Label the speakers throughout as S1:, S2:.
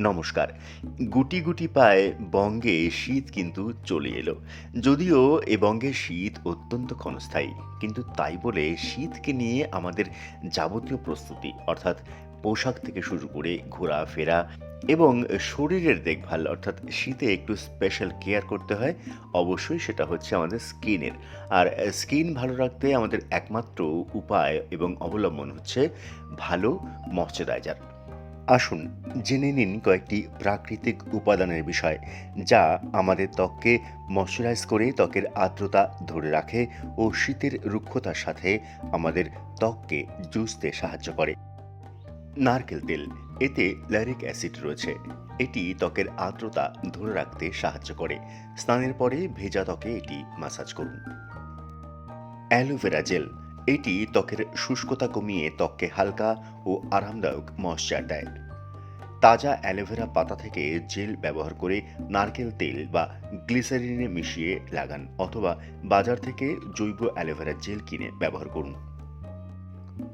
S1: নমস্কার। গুটি গুটি পায়ে বঙ্গে শীত কিন্তু চলে এলো। যদিও এ বঙ্গে শীত অত্যন্ত ক্ষণস্থায়ী, কিন্তু তাই বলে শীতকে নিয়ে আমাদের যাবতীয় প্রস্তুতি, অর্থাৎ পোশাক থেকে শুরু করে ঘোরাফেরা এবং শরীরের দেখভাল, অর্থাৎ শীতে একটু স্পেশাল কেয়ার করতে হয়, অবশ্যই সেটা হচ্ছে আমাদের স্কিনের। আর স্কিন ভালো রাখতে আমাদের একমাত্র উপায় এবং অবলম্বন হচ্ছে ভালো ময়শ্চারাইজার আসুন জেনে নিন কয়েকটি প্রাকৃতিক উপাদানের বিষয়, যা আমাদের ত্বককে ময়শ্চারাইজ করে ত্বকের আর্দ্রতা ধরে রাখে ও শীতের রুক্ষতার সাথে আমাদের ত্বককে জুসতে সাহায্য করে। নারকেল তেল, এতে ল্যারিক অ্যাসিড রয়েছে। এটি ত্বকের আর্দ্রতা ধরে রাখতে সাহায্য করে। স্নানের পরে ভেজা ত্বকে এটি মাসাজ করুন। অ্যালোভেরা জেল এটি ত্বকের শুষ্কতা কমিয়ে ত্বককে হালকা ও আরামদায়ক ময়শ্চার দেয়। তাজা অ্যালোভেরা পাতা থেকে জেল ব্যবহার করে নারকেল তেল বা গ্লিসারিনে মিশিয়ে লাগান অথবা বাজার থেকে জৈব অ্যালোভেরা জেল কিনে ব্যবহার করুন।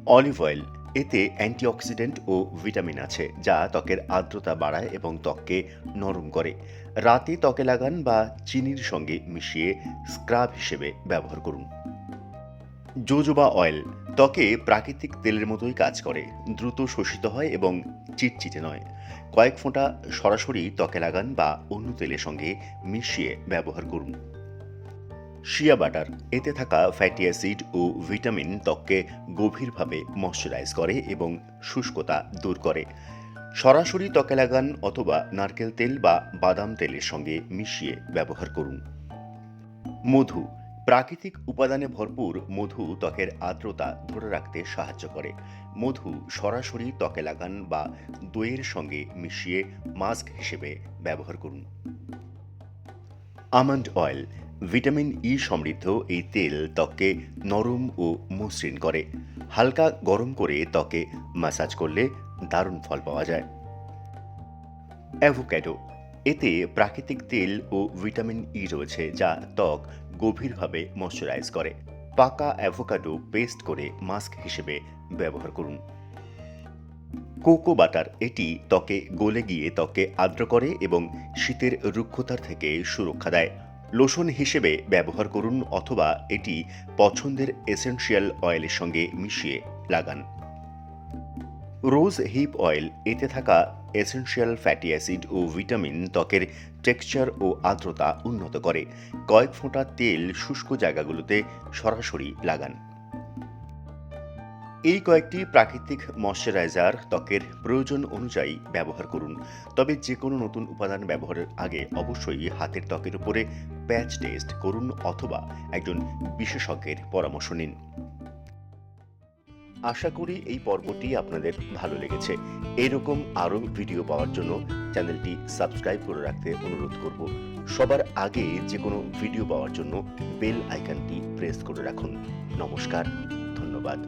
S1: অলিভ অয়েল, এতে অ্যান্টিঅক্সিডেন্ট ও ভিটামিন আছে যা ত্বকের আর্দ্রতা বাড়ায় এবং ত্বককে নরম করে। রাতে ত্বকে লাগান বা চিনির সঙ্গে মিশিয়ে স্ক্রাব হিসেবে ব্যবহার করুন। জোজোবা অয়েল ত্বকে প্রাকৃতিক তেলের মতোই কাজ করে, দ্রুত শোষিত হয় এবং চিটচিটে নয়। কয়েক ফোঁটা সরাসরি ত্বকে লাগান বা অন্য তেলের সঙ্গে মিশিয়ে ব্যবহার করুন। শিয়া বাটার এতে থাকা ফ্যাটি অ্যাসিড ও ভিটামিন ত্বককে গভীরভাবে ময়শ্চারাইজ করে এবং শুষ্কতা দূর করে। সরাসরি ত্বকে লাগান অথবা নারকেল তেল বা বাদাম তেলের সঙ্গে মিশিয়ে ব্যবহার করুন। মধু প্রাকৃতিক উপাদানে ভরপুর মধু ত্বকের আর্দ্রতা ধরে রাখতে সাহায্য করে। মধু সরাসরি ত্বকে লাগান বা দইয়ের সঙ্গে মিশিয়ে মাস্ক হিসেবে ব্যবহার করুন। আমন্ড অয়েল, ভিটামিন ই সমৃদ্ধ এই তেল ত্বককে নরম ও মসৃণ করে। হালকা গরম করে ত্বকে ম্যাসাজ করলে দারুণ ফল পাওয়া যায়। অ্যাভোক্যাডো এতে প্রাকৃতিক তেল ও ভিটামিন ই রয়েছে যা ত্বক গভীরভাবে ময়শ্চারাইজ করে। পাকা অ্যাভোকাডো পেস্ট করে মাস্ক হিসেবে ব্যবহার করুন। কোকো বাটার, এটি ত্বকে গলে গিয়ে ত্বককে আর্দ্র করে এবং শীতের রুক্ষতার থেকে সুরক্ষা দেয়। লোশন হিসেবে ব্যবহার করুন অথবা এটি পছন্দের এসেনশিয়াল অয়েলের সঙ্গে মিশিয়ে লাগান। রোজ হিপ অয়েল, এতে থাকা এসেনশিয়াল ফ্যাটি অ্যাসিড ও ভিটামিন ত্বকের টেক্সচার ও আর্দ্রতা উন্নত করে। কয়েক ফোঁটা তেল শুষ্ক জায়গাগুলোতে সরাসরি লাগান। এই কয়েকটি প্রাকৃতিক ময়শ্চারাইজার ত্বকের প্রয়োজন অনুযায়ী ব্যবহার করুন। তবে যে কোনো নতুন উপাদান ব্যবহারের আগে অবশ্যই হাতের ত্বকের উপরে প্যাচ টেস্ট করুন অথবা একজন বিশেষজ্ঞের পরামর্শ নিন। আশা করি এই পর্বটি আপনাদের ভালো লেগেছে। এরকম আরও ভিডিও পাওয়ার জন্য চ্যানেলটি সাবস্ক্রাইব করে রাখতে অনুরোধ করব। সবার আগে যে কোনো ভিডিও পাওয়ার জন্য বেল আইকনটি প্রেস করে রাখুন। নমস্কার, ধন্যবাদ।